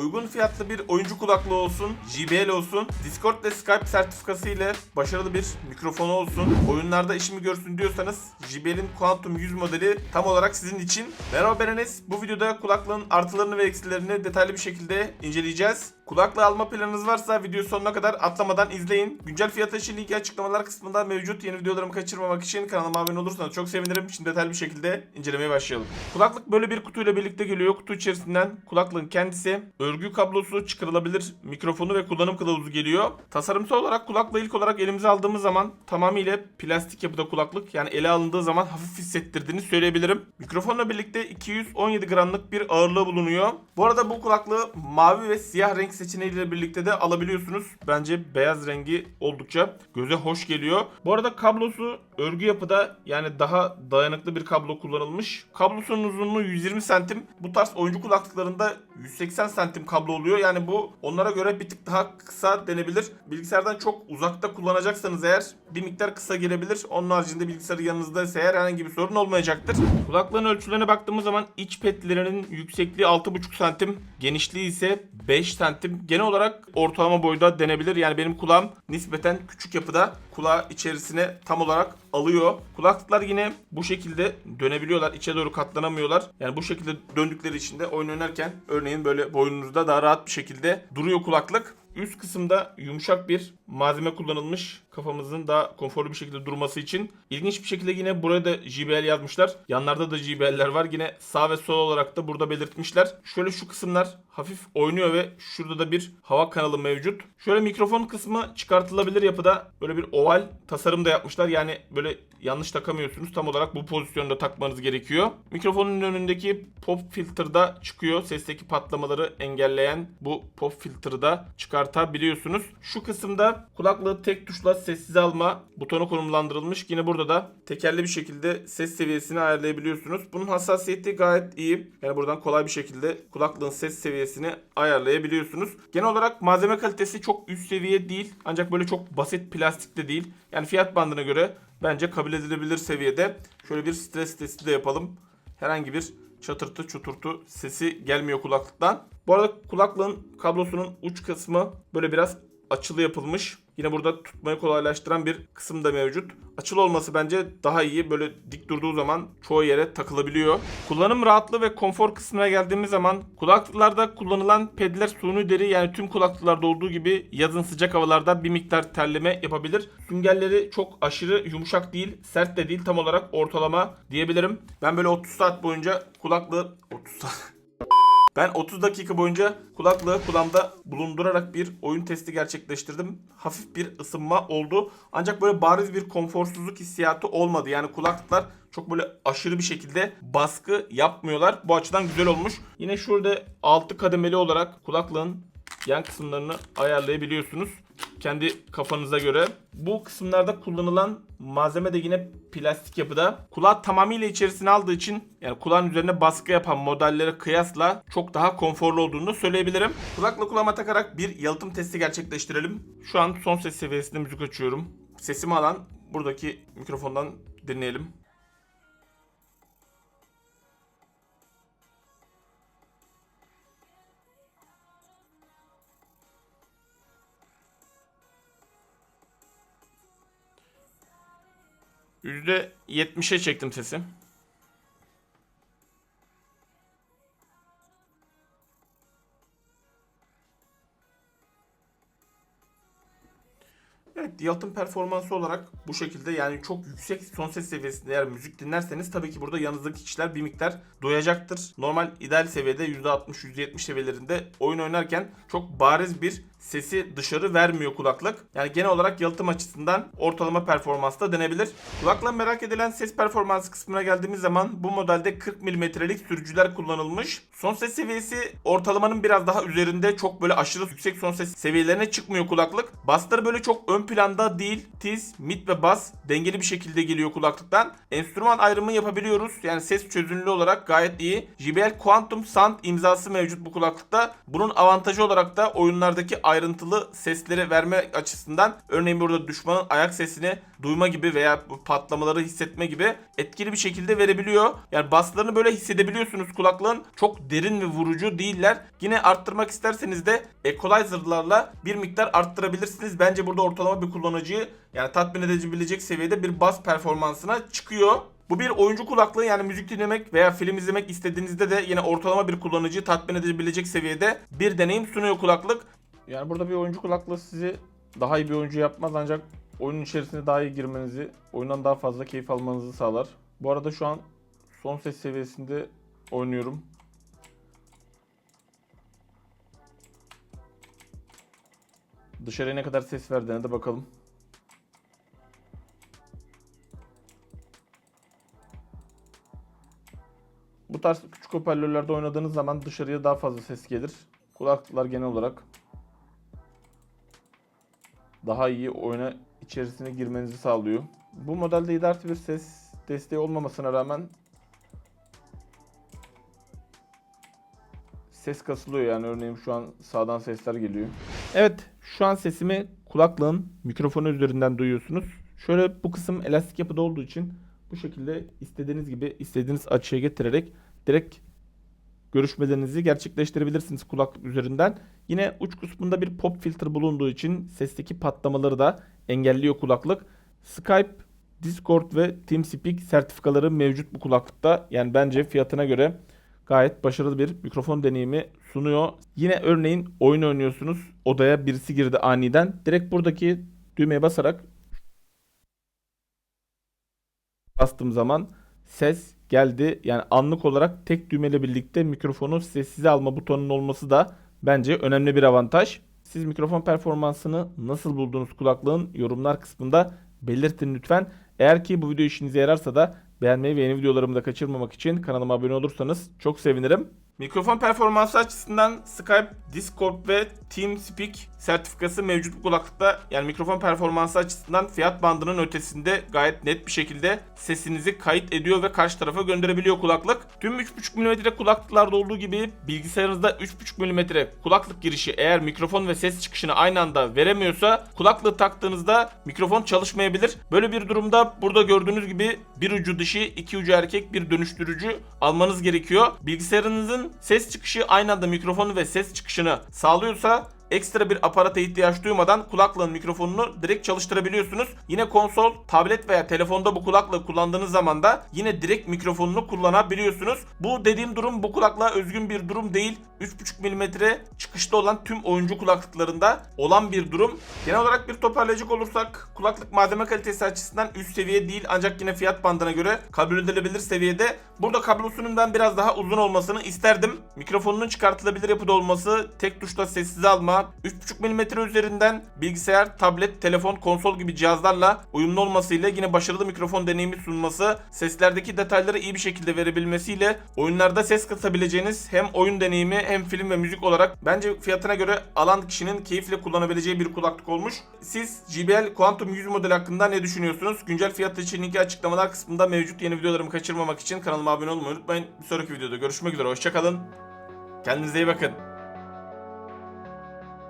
uygun fiyatlı bir oyuncu kulaklığı olsun, JBL olsun, Discord ve Skype sertifikası ile başarılı bir mikrofonu olsun, oyunlarda işimi görsün diyorsanız JBL'in Quantum 100 modeli tam olarak sizin için. Merhaba ben Enes. Bu videoda kulaklığın artılarını ve eksilerini detaylı bir şekilde inceleyeceğiz. Kulaklığı alma planınız varsa videoyu sonuna kadar atlamadan izleyin. Güncel fiyat için linki açıklamalar kısmında mevcut. Yeni videolarımı kaçırmamak için kanalıma abone olursanız çok sevinirim. Şimdi detaylı bir şekilde incelemeye başlayalım. Kulaklık böyle bir kutuyla birlikte geliyor. Kutu içerisinden kulaklığın kendisi, örgü kablosu, çıkarılabilir mikrofonu ve kullanım kılavuzu geliyor. Tasarımsal olarak kulaklığı ilk olarak elimize aldığımız zaman tamamıyla plastik yapıda kulaklık. Yani ele alındığı zaman hafif hissettirdiğini söyleyebilirim. Mikrofonla birlikte 217 gramlık bir ağırlığı bulunuyor. Bu arada bu kulaklığı mavi ve siyah renk seçeneğiyle birlikte de alabiliyorsunuz. Bence beyaz rengi oldukça göze hoş geliyor. Bu arada kablosu örgü yapıda yani daha dayanıklı bir kablo kullanılmış. Kablosunun uzunluğu 120 santim. Bu tarz oyuncu kulaklıklarında 180 santim kablo oluyor. Yani bu onlara göre bir tık daha kısa denebilir. Bilgisayardan çok uzakta kullanacaksanız eğer bir miktar kısa gelebilir. Onun haricinde bilgisayarı yanınızdaysa eğer herhangi bir sorun olmayacaktır. Kulaklığın ölçülerine baktığımız zaman iç petlerinin yüksekliği 6,5 santim, genişliği ise 5 santim. Genel olarak ortalama boyda denebilir. Yani benim kulağım nispeten küçük yapıda. Kulağı içerisine tam olarak alıyor. Kulaklıklar yine bu şekilde dönebiliyorlar. İçe doğru katlanamıyorlar. Yani bu şekilde döndükleri için de oyun oynarken örneğin böyle boynunuzda daha rahat bir şekilde duruyor kulaklık. Üst kısımda yumuşak bir malzeme kullanılmış kafamızın daha konforlu bir şekilde durması için. İlginç bir şekilde yine buraya da JBL yazmışlar. Yanlarda da JBL'ler var. Yine sağ ve sol olarak da burada belirtmişler. Şöyle şu kısımlar hafif oynuyor ve şurada da bir hava kanalı mevcut. Şöyle mikrofon kısmı çıkartılabilir yapıda böyle bir oval tasarım da yapmışlar. Yani böyle yanlış takamıyorsunuz. Tam olarak bu pozisyonda takmanız gerekiyor. Mikrofonun önündeki pop filter'da çıkıyor. Sesteki patlamaları engelleyen bu pop filter'ı da çıkartabiliyorsunuz. Şu kısımda kulaklığı tek tuşla sessiz alma butonu konumlandırılmış. Yine burada da tekerli bir şekilde ses seviyesini ayarlayabiliyorsunuz. Bunun hassasiyeti gayet iyi. Yani buradan kolay bir şekilde kulaklığın ses seviyesini ayarlayabiliyorsunuz. Genel olarak malzeme kalitesi çok üst seviye değil. Ancak böyle çok basit plastik de değil. Yani fiyat bandına göre bence kabul edilebilir seviyede. Şöyle bir stres testi de yapalım. Herhangi bir çatırtı çuturtu sesi gelmiyor kulaklıktan. Bu arada kulaklığın kablosunun uç kısmı böyle biraz açılı yapılmış. Yine burada tutmayı kolaylaştıran bir kısım da mevcut. Açılı olması bence daha iyi. Böyle dik durduğu zaman çoğu yere takılabiliyor. Kullanım rahatlığı ve konfor kısmına geldiğimiz zaman kulaklıklarda kullanılan pedler suni deri yani tüm kulaklıklarda olduğu gibi yazın sıcak havalarda bir miktar terleme yapabilir. Süngerleri çok aşırı yumuşak değil, sert de değil tam olarak ortalama diyebilirim. Ben böyle 30 saat boyunca kulaklığı 30 saat ben 30 dakika boyunca kulaklığı kulağımda bulundurarak bir oyun testi gerçekleştirdim. Hafif bir ısınma oldu. Ancak böyle bariz bir konforsuzluk hissiyatı olmadı. Yani kulaklıklar çok böyle aşırı bir şekilde baskı yapmıyorlar. Bu açıdan güzel olmuş. Yine şurada 6 kademeli olarak kulaklığın yan kısımlarını ayarlayabiliyorsunuz. Kendi kafanıza göre. Bu kısımlarda kullanılan malzeme de yine plastik yapıda. Kulağı tamamıyla içerisine aldığı için yani kulağın üzerine baskı yapan modellere kıyasla çok daha konforlu olduğunu da söyleyebilirim. Kulakla kulağıma takarak bir yalıtım testi gerçekleştirelim. Şu an son ses seviyesinde müzik açıyorum. Sesimi alan buradaki mikrofondan dinleyelim. %70'e çektim sesi. Evet, yalıtım performansı olarak bu şekilde yani çok yüksek son ses seviyesinde eğer müzik dinlerseniz tabii ki burada yanınızdaki kişiler bir miktar doyacaktır. Normal ideal seviyede %60-%70 seviyelerinde oyun oynarken çok bariz bir sesi dışarı vermiyor kulaklık. Yani genel olarak yalıtım açısından ortalama performansta denebilir. Kulakla merak edilen ses performansı kısmına geldiğimiz zaman bu modelde 40 mm'lik sürücüler kullanılmış. Son ses seviyesi ortalamanın biraz daha üzerinde çok böyle aşırı yüksek son ses seviyelerine çıkmıyor kulaklık. Basları böyle çok ön planda değil, tiz, mid ve bas dengeli bir şekilde geliyor kulaklıktan. Enstrüman ayrımı yapabiliyoruz. Yani ses çözünürlüğü olarak gayet iyi. JBL Quantum Sound imzası mevcut bu kulaklıkta. Bunun avantajı olarak da oyunlardaki ayrıntılı sesleri verme açısından örneğin burada düşmanın ayak sesini duyma gibi veya patlamaları hissetme gibi etkili bir şekilde verebiliyor. Yani baslarını böyle hissedebiliyorsunuz kulaklığın. Çok derin ve vurucu değiller. Yine arttırmak isterseniz de equalizer'larla bir miktar arttırabilirsiniz. Bence burada ortalama bir kullanıcıyı yani tatmin edebilecek seviyede bir bas performansına çıkıyor. Bu bir oyuncu kulaklığı yani müzik dinlemek veya film izlemek istediğinizde de yine ortalama bir kullanıcıyı tatmin edebilecek seviyede bir deneyim sunuyor kulaklık. Yani burada bir oyuncu kulaklığı sizi daha iyi bir oyuncu yapmaz ancak oyunun içerisine daha iyi girmenizi, oyundan daha fazla keyif almanızı sağlar. Bu arada şu an son ses seviyesinde oynuyorum. Dışarıya ne kadar ses verdiğine de bakalım. Bu tarz küçük hoparlörlerde oynadığınız zaman dışarıya daha fazla ses gelir. Kulaklıklar genel olarak daha iyi oyuna içerisine girmenizi sağlıyor. Bu modelde 7 artı bir ses desteği olmamasına rağmen ses kasılıyor yani örneğin şu an sağdan sesler geliyor. Evet şu an sesimi kulaklığın mikrofonu üzerinden duyuyorsunuz. Şöyle bu kısım elastik yapıda olduğu için bu şekilde istediğiniz gibi istediğiniz açıya getirerek direkt görüşmelerinizi gerçekleştirebilirsiniz kulaklık üzerinden. Yine uç kısmında bir pop filter bulunduğu için sesteki patlamaları da engelliyor kulaklık. Skype, Discord ve TeamSpeak sertifikaları mevcut bu kulaklıkta. Yani bence fiyatına göre gayet başarılı bir mikrofon deneyimi sunuyor. Yine örneğin oyun oynuyorsunuz. Odaya birisi girdi aniden. Direkt buradaki düğmeye basarak bastığım zaman ses geldi. Yani anlık olarak tek düğmeyle birlikte mikrofonu sessize alma butonunun olması da bence önemli bir avantaj. Siz mikrofon performansını nasıl buldunuz kulaklığın yorumlar kısmında belirtin lütfen. Eğer ki bu video işinize yararsa da beğenmeyi ve yeni videolarımı da kaçırmamak için kanalıma abone olursanız çok sevinirim. Mikrofon performansı açısından Skype, Discord ve TeamSpeak sertifikası mevcut bu kulaklıkta. Yani mikrofon performansı açısından fiyat bandının ötesinde gayet net bir şekilde sesinizi kayıt ediyor ve karşı tarafa gönderebiliyor kulaklık. Tüm 3.5 mm kulaklıklarda olduğu gibi bilgisayarınızda 3.5 mm kulaklık girişi eğer mikrofon ve ses çıkışını aynı anda veremiyorsa kulaklığı taktığınızda mikrofon çalışmayabilir. Böyle bir durumda burada gördüğünüz gibi bir ucu dişi, iki ucu erkek bir dönüştürücü almanız gerekiyor. Bilgisayarınızın ses çıkışı aynı anda mikrofonu ve ses çıkışını sağlıyorsa ekstra bir aparata ihtiyaç duymadan kulaklığın mikrofonunu direkt çalıştırabiliyorsunuz. Yine konsol, tablet veya telefonda bu kulaklığı kullandığınız zaman da yine direkt mikrofonunu kullanabiliyorsunuz. Bu dediğim durum bu kulaklığa özgün bir durum değil. 3.5 mm çıkışta olan tüm oyuncu kulaklıklarında olan bir durum. Genel olarak bir toparlayacak olursak kulaklık malzeme kalitesi açısından üst seviye değil ancak yine fiyat bandına göre kabul edilebilir seviyede. Burada kablosunun ben biraz daha uzun olmasını isterdim. Mikrofonunun çıkartılabilir yapıda olması, tek tuşla sessize alma, 3.5 mm üzerinden bilgisayar, tablet, telefon, konsol gibi cihazlarla uyumlu olmasıyla yine başarılı mikrofon deneyimi sunması, seslerdeki detayları iyi bir şekilde verebilmesiyle oyunlarda ses katabileceğiniz hem oyun deneyimi hem film ve müzik olarak bence fiyatına göre alan kişinin keyifle kullanabileceği bir kulaklık olmuş. Siz JBL Quantum 100 model hakkında ne düşünüyorsunuz? Güncel fiyatı için linki açıklamalar kısmında mevcut yeni videolarımı kaçırmamak için kanalıma abone olmayı unutmayın. Bir sonraki videoda görüşmek üzere. Hoşçakalın. Kendinize iyi bakın.